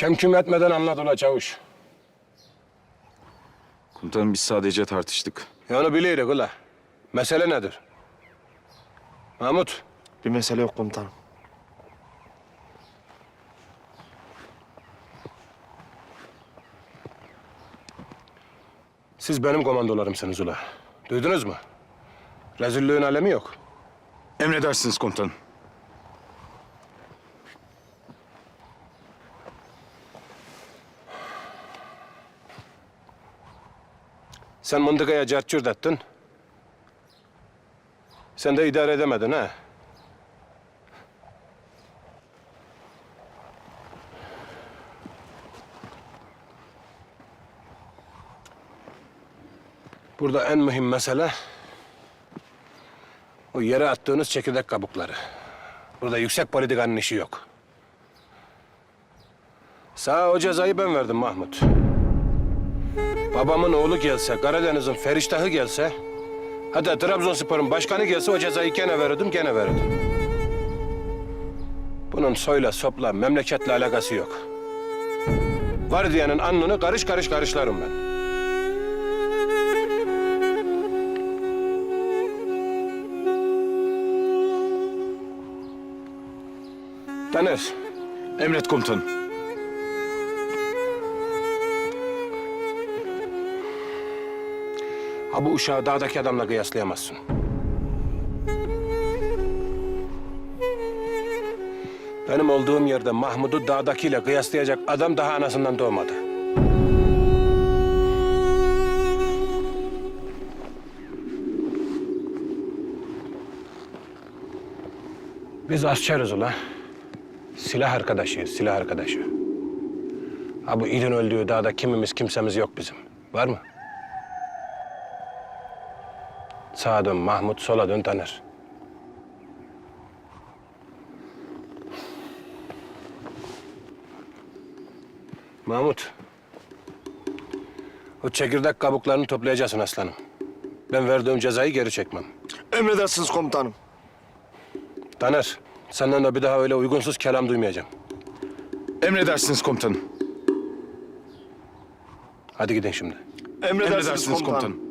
Kem küm etmeden anlat ula çavuş. Komutanım biz sadece tartıştık. Ya onu biliyoruz ula. Mesele nedir? Mahmut, Bir mesele yok komutanım. siz benim komandolarımsınız ula. Duydunuz mu? Rezilliğin alemi yok. Emredersiniz komutanım. Sen mındıkaya cartçurt ettin. Sen de idare edemedin ha? Burada en mühim mesele o yere attığınız çekirdek kabukları. Burada yüksek politikanın işi yok. Sağ o cezayı ben verdim Mahmut. Babamın oğlu gelse, Karadeniz'in feriştahı gelse... ...hatta Trabzonspor'un başkanı gelse o cezayı gene verirdim, gene verirdim. Bunun soyla, sopla, memleketle alakası yok. Var diyenin alnını karış karış karışlarım ben. Taner, Emret komutanım. Ha bu uşağı dağdaki adamla kıyaslayamazsın. Benim olduğum yerde Mahmud'u dağdakiyle kıyaslayacak adam daha anasından doğmadı. Biz askeriz ula. Silah arkadaşıyız, silah arkadaşı. Ha bu İdin öldüğü dağda kimimiz kimsemiz yok bizim. Var mı? Sağa dön Mahmut, sola dön Taner. Mahmut. O çekirdek kabuklarını toplayacaksın aslanım. Ben verdiğim cezayı geri çekmem. Emredersiniz komutanım. Taner, senden de bir daha öyle uygunsuz kelam duymayacağım. Emredersiniz komutanım. Hadi gidin şimdi. Emredersiniz, Emredersiniz komutanım. komutanım.